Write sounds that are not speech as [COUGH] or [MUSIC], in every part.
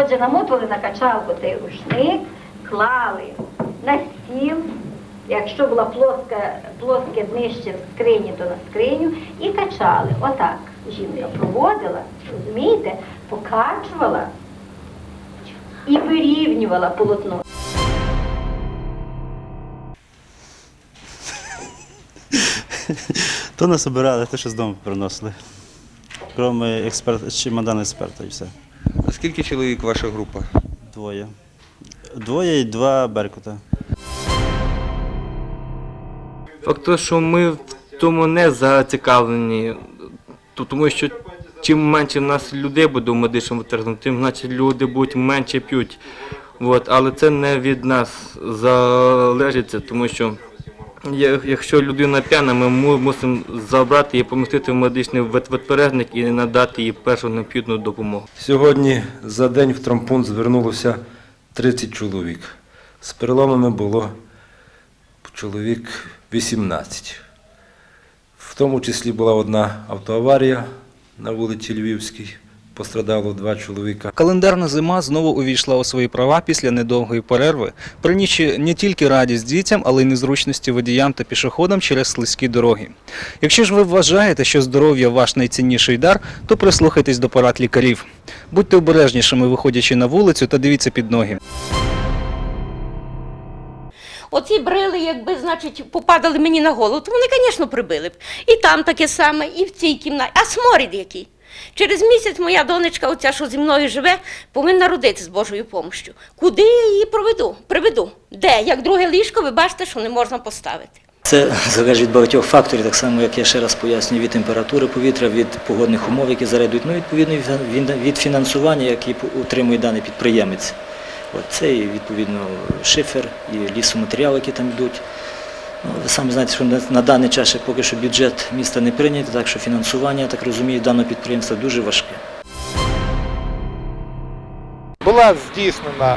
Отже, намотували на качалку цей рушник, клали на стіл, якщо була плоска, плоске днище в скрині, то на скриню, і качали. Отак жінка проводила, розумієте, покачувала і вирівнювала полотно. То не собирали, то що з дому приносили. Крім експерт, чемодана експерта і все. А скільки чоловік ваша група? Двоє. Двоє і два беркута. Факт того, що ми в тому не зацікавлені, тому що чим менше в нас людей буде в медичному терміну, тим значить люди будуть менше п'ють. От, але це не від нас залежить, тому що якщо людина п'яна, ми мусимо забрати її, помістити в медичний вет- ветпередник і надати їй першу необхідну допомогу. Сьогодні за день в травмпункт звернулося 30 чоловік. З переломами було чоловік 18. В тому числі була одна автоаварія на вулиці Львівській. Пострадало два чоловіка. Календарна зима знову увійшла у свої права після недовгої перерви, принісши не тільки радість дітям, але й незручності водіям та пішоходам через слизькі дороги. Якщо ж ви вважаєте, що здоров'я ваш найцінніший дар, то прислухайтесь до порад лікарів. Будьте обережнішими, виходячи на вулицю та дивіться під ноги. Оці брили, якби, значить, попадали мені на голову, то вони, звісно, прибили б. І там таке саме, і в цій кімнаті. А сморід який? Через місяць моя донечка, оця, що зі мною живе, повинна родити з Божою помощю. Куди я її проведу? Приведу. Де? Як друге ліжко, ви бачите, що не можна поставити. Це залежить від багатьох факторів, так само, як я ще раз пояснюю, від температури повітря, від погодних умов, які зарядують, ну, відповідно, від- фінансування, яке утримує даний підприємець. От це і, відповідно, шифер, і лісоматеріали, які там йдуть. Ну, ви самі знаєте, що на, даний час поки що бюджет міста не прийнятий, так що фінансування, так розумію, даного підприємства дуже важке. Була здійснена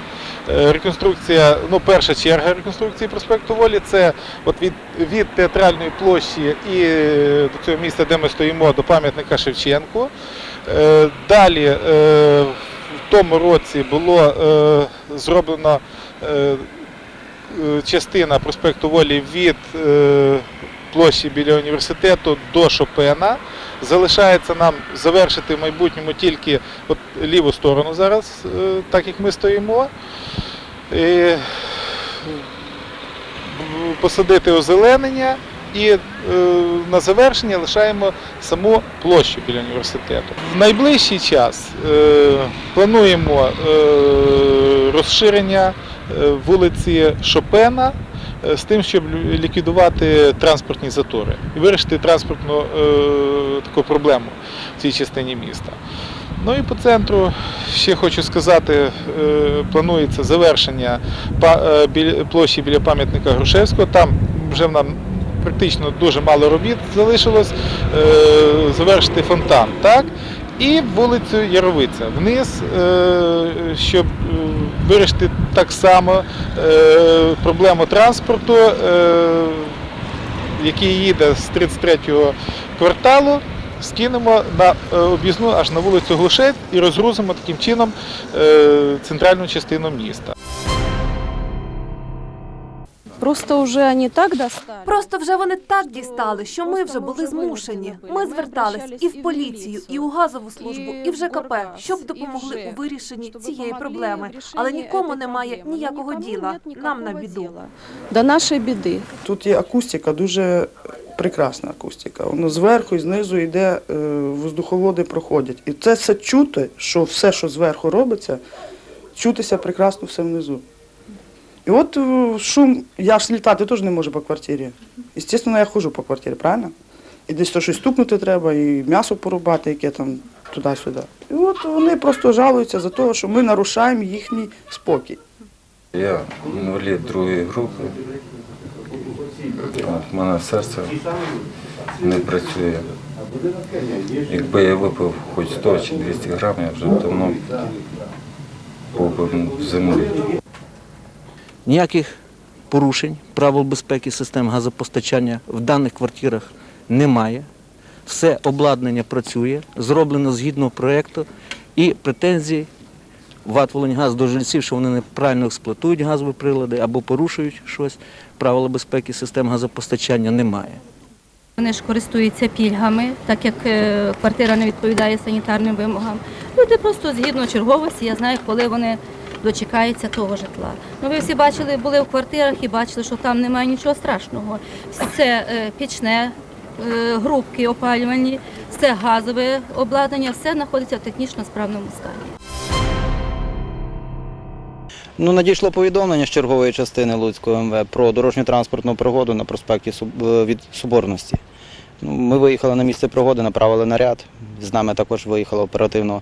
е, реконструкція, ну перша черга реконструкції проспекту Волі. Це от від, від театральної площі і е, до цього місця, де ми стоїмо, до пам'ятника Шевченку. Е, Далі в тому році було зроблено частина проспекту Волі від е, площі біля університету до Шопена. Залишається нам завершити в майбутньому тільки от ліву сторону зараз, е, так як ми стоїмо. І е, посадити озеленення і е, на завершення лишаємо саму площу біля університету. В найближчий час е, плануємо е, розширення е, вулиці Шопена е, з тим, щоб ліквідувати транспортні затори і вирішити транспортну е, таку проблему в цій частині міста. Ну і по центру ще хочу сказати, е, планується завершення е, площі біля пам'ятника Грушевського. Там вже нам практично дуже мало робіт залишилось е, завершити фонтан. І вулицю Яровиця вниз, е, щоб е, вирішити так само е, проблему транспорту, який їде з 33-го кварталу, скинемо на об'їзну аж на вулицю Глушець і розгрузимо таким чином центральну частину міста. Просто вже вони так достали. Просто вже вони так дістали, що ми вже були змушені. Ми звертались і в поліцію, і у газову службу, і в ЖКП, щоб допомогли у вирішенні цієї проблеми. Але нікому немає ніякого діла. Нам на біду. До нашої біди. Тут є акустика, дуже прекрасна акустика. Воно зверху і знизу йде, е, воздуховоди проходять. І це все чути, що все, що зверху робиться, чутися прекрасно все внизу. І от е, шум, я ж літати теж не можу по квартирі. Звісно, я ходжу по квартирі, правильно? І десь то щось стукнути треба, і м'ясо порубати, яке там туди-сюди. І от вони просто жалуються за те, що ми нарушаємо їхній спокій. Я інвалід другої групи. В мене серце не працює. Якби я випив хоч 100 чи 200 грамів, я вже давно був би в землі. Ніяких порушень правил безпеки систем газопостачання в даних квартирах немає. Все обладнання працює, зроблено згідно проєкту і претензій ВАТ «Волиньгаз» до жильців, що вони неправильно експлуатують газові прилади або порушують щось, правила безпеки систем газопостачання немає. Вони ж користуються пільгами, так як е, квартира не відповідає санітарним вимогам. Люди просто згідно черговості, я знаю, коли вони дочекаються того житла. Ну ви всі бачили, були в квартирах і бачили, що там немає нічого страшного. Все е, пічне, е, грубки опалювальні, все газове обладнання, все знаходиться в технічно справному стані. Ну, надійшло повідомлення з чергової частини Луцького МВ про дорожню транспортну пригоду на проспекті е, від Соборності. Ну, ми виїхали на місце пригоди, направили наряд. З нами також виїхала оперативно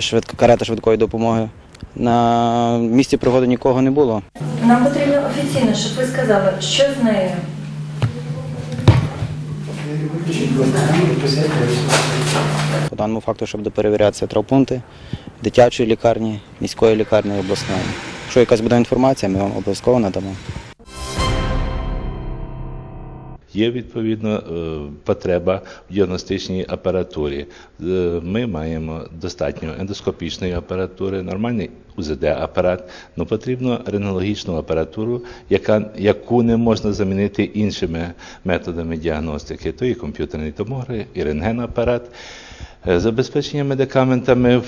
швидка, карета швидкої допомоги. На місці пригоди нікого не було. Нам потрібно офіційно, щоб ви сказали, що з нею. По даному факту, щоб доперевірятися травпункти дитячої лікарні, міської лікарні обласної. Якщо якась буде інформація, ми вам обов'язково надамо. Є відповідно е, потреба в діагностичній апаратурі. Е, Ми маємо достатньо ендоскопічної апаратури, нормальний УЗД-апарат, але потрібно рентгенологічну апаратуру, яка, яку не можна замінити іншими методами діагностики. То і комп'ютерний томограф, і рентгенапарат. Е, Забезпечення медикаментами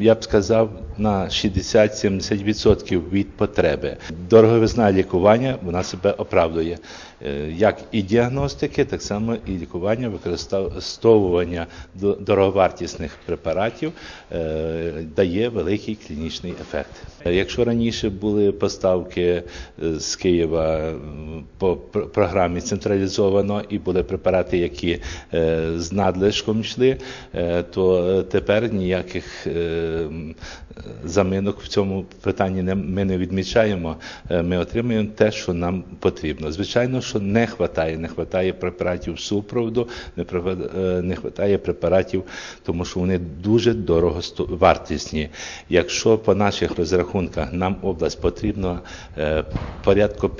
я б сказав, на 60-70% від потреби. Дороговизна лікування вона себе оправдує. Е, Як і діагностики, так само і лікування, використовування до- дороговартісних препаратів е, дає великий клінічний ефект. Е, Якщо раніше були поставки з Києва по пр- програмі централізовано і були препарати, які з надлишком йшли, то тепер ніяких заминок в цьому питанні не- ми не відмічаємо. Е, Ми отримуємо те, що нам потрібно. Звичайно, що не вистачає, не вистачає препаратів супроводу, не е, не вистачає препаратів, тому що вони дуже дорого вартісні. Якщо по наших розрахунках нам область потрібно е, порядку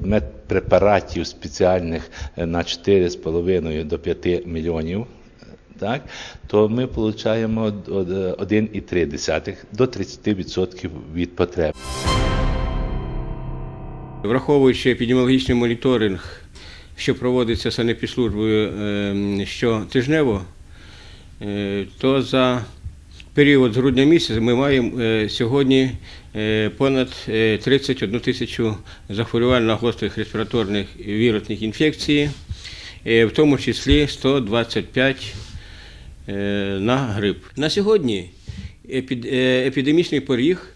медпрепаратів спеціальних на 4,5 до 5 мільйонів так, то ми отримуємо 1,3 до 30% від потреб. Враховуючи епідеміологічний моніторинг, що проводиться санепідслужбою е, щотижнево, е, то за період з грудня місяця ми маємо е, сьогодні е, понад е, 31 тисячу захворювань на гострих респіраторних вірусних інфекцій, в тому числі 125 е, на грип. На сьогодні е, епідемічний поріг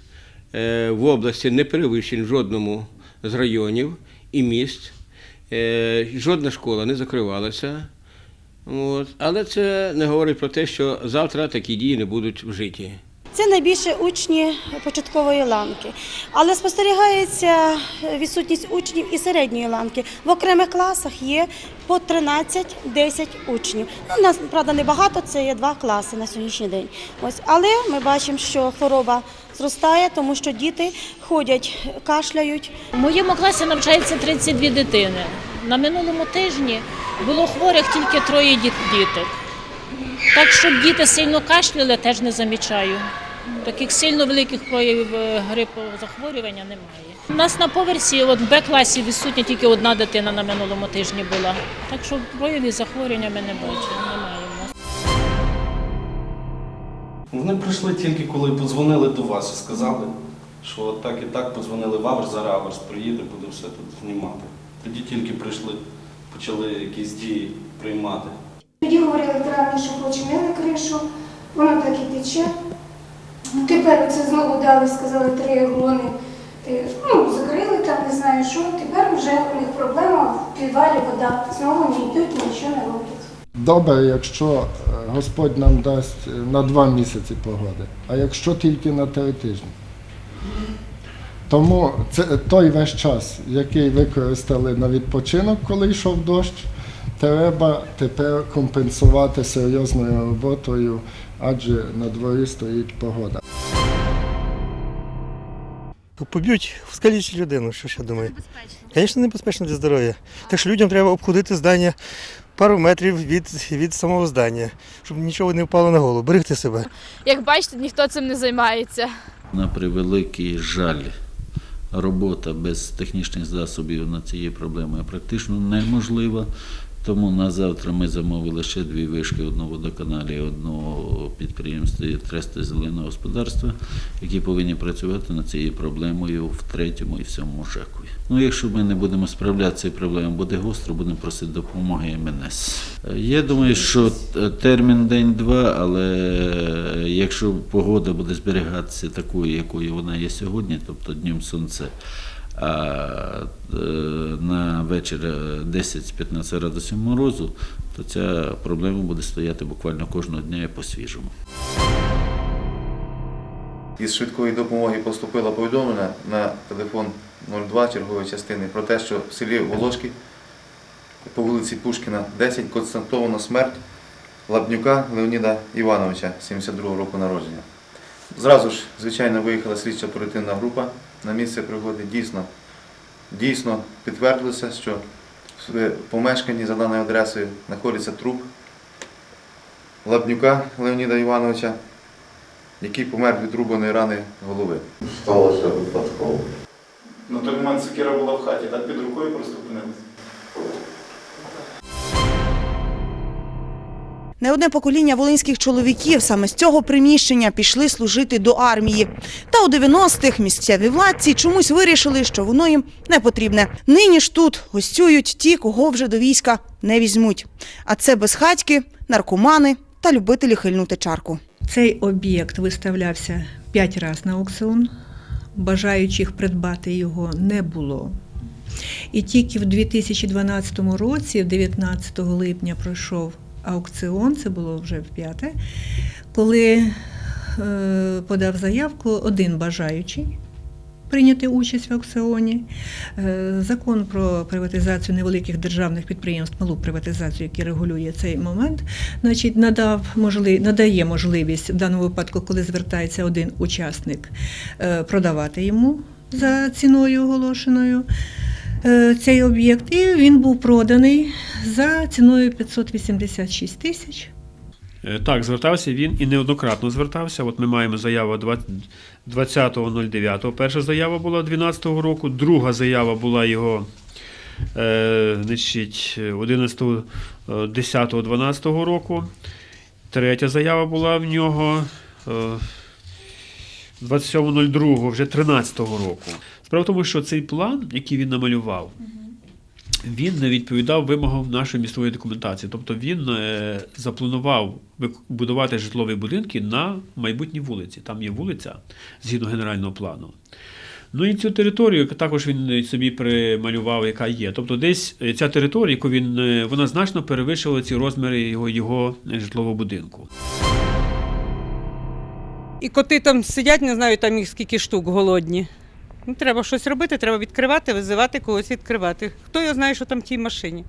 е, в області не перевищений в жодному з районів і міст. Е, Жодна школа не закривалася. От. Але це не говорить про те, що завтра такі дії не будуть вжиті. Це найбільше учні початкової ланки. Але спостерігається відсутність учнів і середньої ланки. В окремих класах є по 13-10 учнів. Ну, у нас, правда, небагато, це є два класи на сьогоднішній день. Ось. Але ми бачимо, що хвороба зростає, тому що діти ходять, кашляють. У моєму класі навчається 32 дитини. На минулому тижні було хворих тільки троє діт- діток. Так, щоб діти сильно кашляли, теж не замічаю. Таких сильно великих проявів е, грипу захворювання немає. У нас на поверсі, от в Б-класі відсутня тільки одна дитина на минулому тижні була. Так що проявів захворювання ми не бачимо, немає. Вони прийшли тільки коли подзвонили до вас і сказали, що от так і так подзвонили в Аверс, зараз Аверс приїде, буде все тут знімати. Тоді тільки прийшли, почали якісь дії приймати. Тоді говорили що починили кришу, воно так і тече. Тепер це знову дали, сказали три глони. Ну, закрили там, не знаю що. Тепер вже у них проблема в підвалі вода. Знову не йдуть, нічого не роблять. Добре, якщо е, Господь нам дасть е, на два місяці погоди, а якщо тільки на три тижні. Тому це той весь час, який використали на відпочинок, коли йшов дощ, треба тепер компенсувати серйозною роботою, адже на дворі стоїть погода. Поб'ють, скалічать людину, що я думаю. Звісно, небезпечно для здоров'я. Так що людям треба обходити здання пару метрів від, від самого здання, щоб нічого не впало на голову. Берегти себе. Як бачите, ніхто цим не займається. На превеликий жаль, робота без технічних засобів над цією проблемою практично неможлива. Тому на завтра ми замовили ще дві вишки, одну в водоканалі, одну підприємстві Трести зеленого господарства, які повинні працювати над цією проблемою в третьому і всьому ЖЕКу. Ну, якщо ми не будемо справлятися цією проблемою, буде гостро, будемо просити допомоги МНС. Е, Я думаю, що е, термін день-два, але якщо погода буде зберігатися такою, якою вона є сьогодні, тобто днем сонце, а е, на вечір е, 10-15 градусів морозу, то ця проблема буде стояти буквально кожного дня і по-свіжому. Із швидкої допомоги поступило повідомлення на телефон 02 чергової частини про те, що в селі Волошки по вулиці Пушкіна 10 констатовано смерть Лабнюка Леоніда Івановича, 72 року народження. Зразу ж, звичайно, виїхала слідча оперативна група на місце пригоди. Дійсно, дійсно підтвердилося, що в помешканні за даною адресою знаходиться труп Лабнюка Леоніда Івановича, який помер від рубаної рани голови. Сталося випадково. На той момент сокира була в хаті, так під рукою просто опинилась. Не одне покоління волинських чоловіків саме з цього приміщення пішли служити до армії. Та у 90-х місцеві владці чомусь вирішили, що воно їм не потрібне. Нині ж тут гостюють ті, кого вже до війська не візьмуть. А це безхатьки, наркомани та любителі хильнути чарку. Цей об'єкт виставлявся п'ять разів на аукціон. Бажаючих придбати його не було. І тільки в 2012 році, 19 липня, пройшов аукціон, це було вже в п'яте, коли е, подав заявку один бажаючий прийняти участь в аукціоні. Е, Закон про приватизацію невеликих державних підприємств, малу приватизацію, який регулює цей момент, значить, надав можли, надає можливість в даному випадку, коли звертається один учасник, е, продавати йому за ціною оголошеною цей об'єкт. І він був проданий за ціною 586 тисяч. Е, Так, звертався він і неоднократно звертався. От ми маємо заяву 20.09. Перша заява була 2012 року, друга заява була його е, значить, 11, 10, 12 року. Третя заява була в нього е, 27.02 вже 13-го року. Справа в тому, що цей план, який він намалював, він не відповідав вимогам нашої місцевої документації. Тобто він е, запланував будувати житлові будинки на майбутній вулиці. Там є вулиця згідно генерального плану. Ну і цю територію також він собі прималював, яка є. Тобто, десь е, ця територія, яку він е, вона значно перевищила ці розміри його, його житлового будинку. І коти там сидять, не знаю, там їх скільки штук голодні. Ну, треба щось робити, треба відкривати, визивати когось відкривати. Хто його знає, що там в тій машині?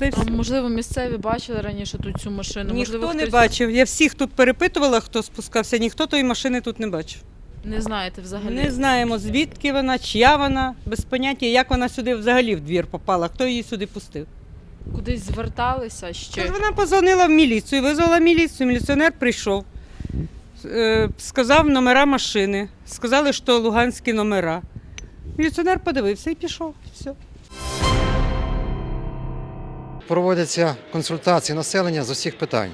А, можливо, місцеві бачили раніше тут цю машину. Ніхто можливо, не хтось- бачив. Я всіх тут перепитувала, хто спускався, ніхто тої машини тут не бачив. Не знаєте взагалі. Не знаємо, звідки вона, чия вона, без поняття, як вона сюди взагалі в двір попала, хто її сюди пустив. Кудись зверталися ще. Тож вона позвонила в міліцію, визвала міліцію, міліціонер прийшов, сказав номера машини, сказали, що луганські номера. Міліціонер подивився і пішов. Все. Проводяться консультації населення з усіх питань.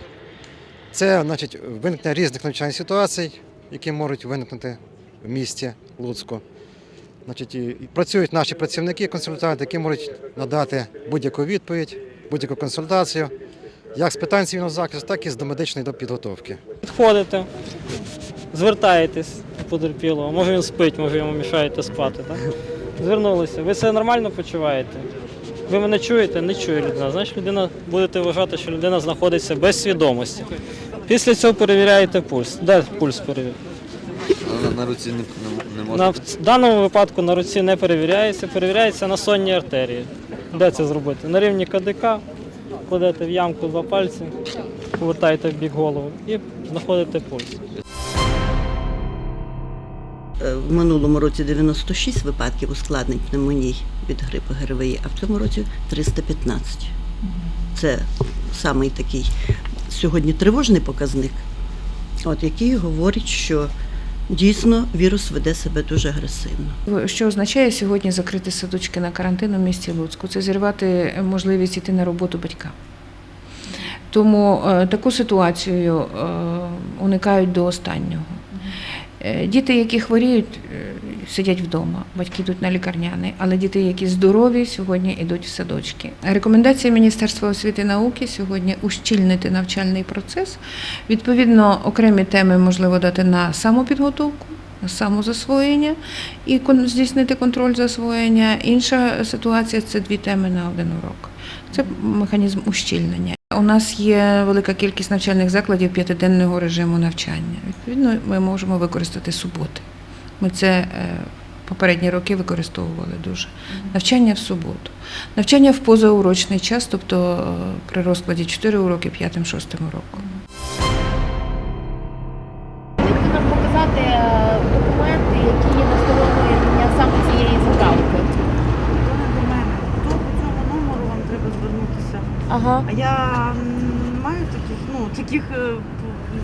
Це значить виникнення різних навчальних ситуацій, які можуть виникнути в місті Луцьку. Значить, і працюють наші працівники, консультанти, які можуть надати будь-яку відповідь, будь-яку консультацію, як з питань цивільного захисту, так і з домедичної підготовки. Підходите, звертаєтесь до потерпілого. Може він спить, може йому мішаєте спати. Так? Звернулися. Ви себе нормально почуваєте? Ви мене чуєте? Не чує людина. Значить, людина будете вважати, що людина знаходиться без свідомості. Після цього перевіряєте пульс. Де пульс перевіряєте? На руці не, не, не На, в даному випадку на руці не перевіряється, перевіряється на сонній артерії. Де це зробити? На рівні КДК, кладете в ямку два пальці, повертаєте в бік голову і знаходите пульс. Е, В минулому році 96 випадків ускладнень пневмоній від грипу ГРВІ, а в цьому році 315. Це самий такий сьогодні тривожний показник, от який говорить, що дійсно вірус веде себе дуже агресивно. Що означає сьогодні закрити садочки на карантин у місті Луцьку? Це зірвати можливість йти на роботу батькам. Тому е, таку ситуацію е, уникають до останнього. Е, Діти, які хворіють, сидять вдома, батьки йдуть на лікарняний, але діти, які здорові, сьогодні йдуть в садочки. Рекомендація Міністерства освіти і науки сьогодні ущільнити навчальний процес. Відповідно, окремі теми можливо дати на самопідготовку. Самозасвоєння і здійснити контроль засвоєння. Інша ситуація це дві теми на один урок. Це механізм ущільнення. У нас є велика кількість навчальних закладів п'ятиденного режиму навчання. Відповідно, ми можемо використати суботи. Ми це е, попередні роки використовували дуже. Навчання в суботу. Навчання в позаурочний час, тобто е, при розкладі 4 уроки 5-6 роком. Можете нам показати е, документи, які є на саме цієї заправки? номеру вам треба звернутися. Ага. А я не маю таких, ну, таких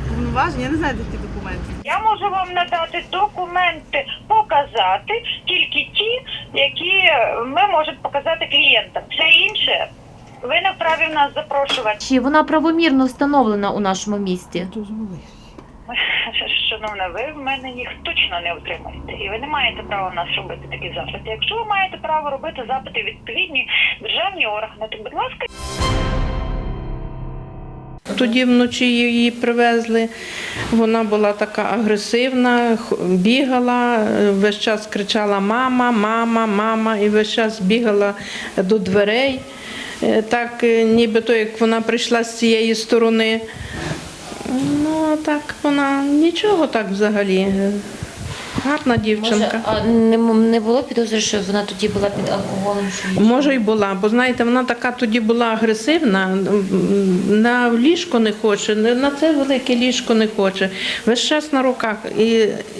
повноважень, я не знаю такі документи. Я можу вам надати документи, показати тільки ті, які ми можемо показати клієнтам. Все інше ви не вправі нас запрошувати. Чи вона правомірно встановлена у нашому місті? [LAUGHS] Шановна, ви в мене їх точно не отримаєте. І ви не маєте права в нас робити такі запити. Якщо ви маєте право робити запити відповідні державні органи, то будь ласка. Тоді вночі її привезли. Вона була така агресивна, бігала, е, весь час кричала Мама, мама, мама, і весь час бігала до дверей. Е, Так, е, нібито як вона прийшла з цієї сторони. Ну, а так вона нічого так взагалі. Гарна дівчинка. Може, а не, не було підозри, що вона тоді була під алкоголем? Може, й була, бо знаєте, вона така тоді була агресивна, на ліжко не хоче, на це велике ліжко не хоче. Весь час на руках і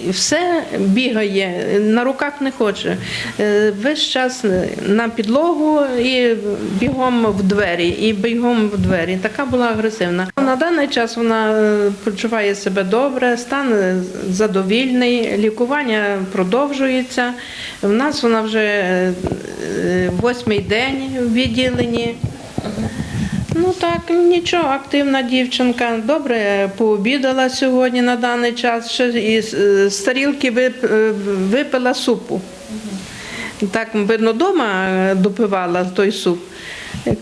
і все бігає, на руках не хоче. Е, Весь час на підлогу і бігом в двері, і бігом в двері. Така була агресивна. На даний час вона е, почуває себе добре, стан е, задовільний, лікування продовжується. У нас вона вже е, е, восьмий день в відділенні. Ну так, нічого, активна дівчинка. Добре пообідала сьогодні на даний час. Ще е, з тарілки е, випила супу. Так, видно, вдома допивала той суп.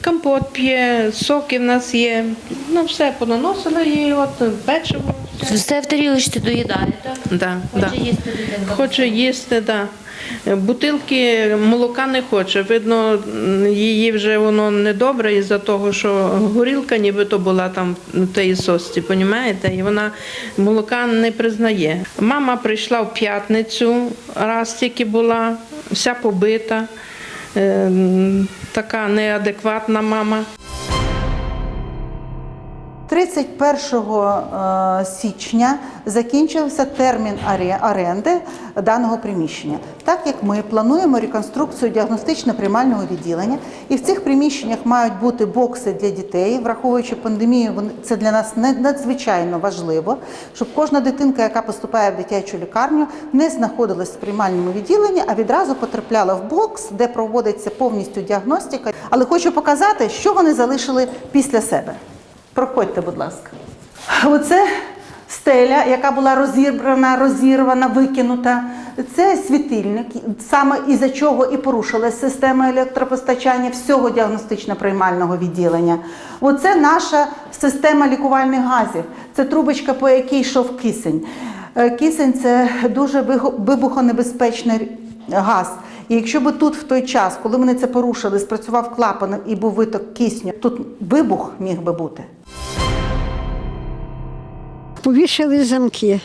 Компот п'є, соки в нас є. Ну, все понаносила їй, от печиво. Все в тарілочці доїдає, так? Да, Хоче да. їсти дитинка. Хоче їсти, так. Да. Бутилки молока не хоче. Видно, її вже воно недобре із-за того, що горілка нібито була там в тій сосці, понімаєте? І вона молока не признає. Мама прийшла в п'ятницю, раз тільки була, вся побита, е, така неадекватна мама. 31 е, січня закінчився термін оренди даного приміщення. Так як ми плануємо реконструкцію діагностично-приймального відділення, і в цих приміщеннях мають бути бокси для дітей, враховуючи пандемію, це для нас надзвичайно важливо, щоб кожна дитинка, яка поступає в дитячу лікарню, не знаходилась в приймальному відділенні, а відразу потрапляла в бокс, де проводиться повністю діагностика. Але хочу показати, що вони залишили після себе. Проходьте, будь ласка. Оце стеля, яка була розібрана, розірвана, викинута. Це світильник, саме із-за чого і порушилась система електропостачання всього діагностично-приймального відділення. Оце наша система лікувальних газів. Це трубочка, по якій йшов кисень. Е, Кисень це дуже вибухонебезпечний газ. І якщо би тут в той час, коли вони це порушили, спрацював клапан і був виток кисню, тут вибух міг би бути. Повішали замки,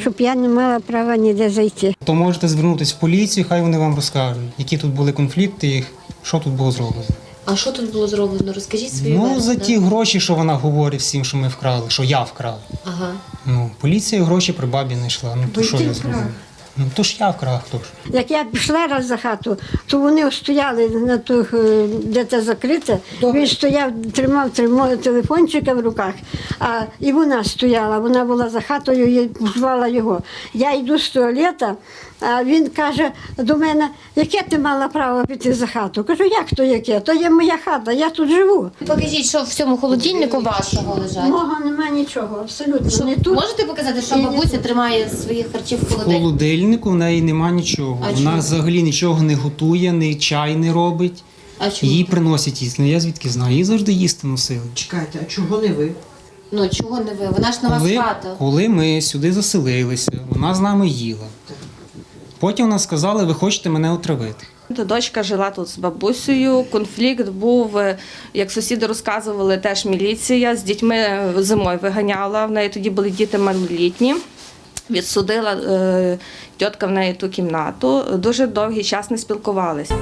щоб я не мала права ніде зайти. То можете звернутися в поліцію, хай вони вам розкажуть, які тут були конфлікти, і що тут було зроблено. А що тут було зроблено? Розкажіть свою Ну, версію, за да? ті гроші, що вона говорить всім, що ми вкрали, що я вкрав. Ага. Ну, поліція гроші при бабі знайшла. Ну, то що я зробив? Ну то ж я вкрав, хто ж. Як я пішла раз за хату, то вони стояли на ту, е, де це закрите. Він стояв, тримав тримав телефончика в руках, а і вона стояла, вона була за хатою і звала його. Я йду з туалета, а він каже до мене, яке ти мала право піти за хату? Кажу, як то яке? То є моя хата, я тут живу. Покажіть, що в цьому холодильнику вашого лежать. Мого нема нічого, абсолютно. Не тут. Можете показати, що І бабуся тримає своїх харчів в В холодильнику? холодильнику в неї нема нічого. А Вона чому? взагалі нічого не готує, ні чай не робить. А чому? Їй приносять їсти. Ну я звідки знаю, їй завжди їсти носили. Чекайте, а чого не ви? Ну чого не ви? Вона ж на вас Коли, хата. коли ми сюди заселилися, вона з нами їла. Потім вона сказала, ви хочете мене отравити. Дочка жила тут з бабусею. Конфлікт був, е, як сусіди розказували, теж міліція з дітьми зимою виганяла. В неї тоді були діти малолітні. Відсудила е, тітка в неї ту кімнату. Дуже довгий час не спілкувалися.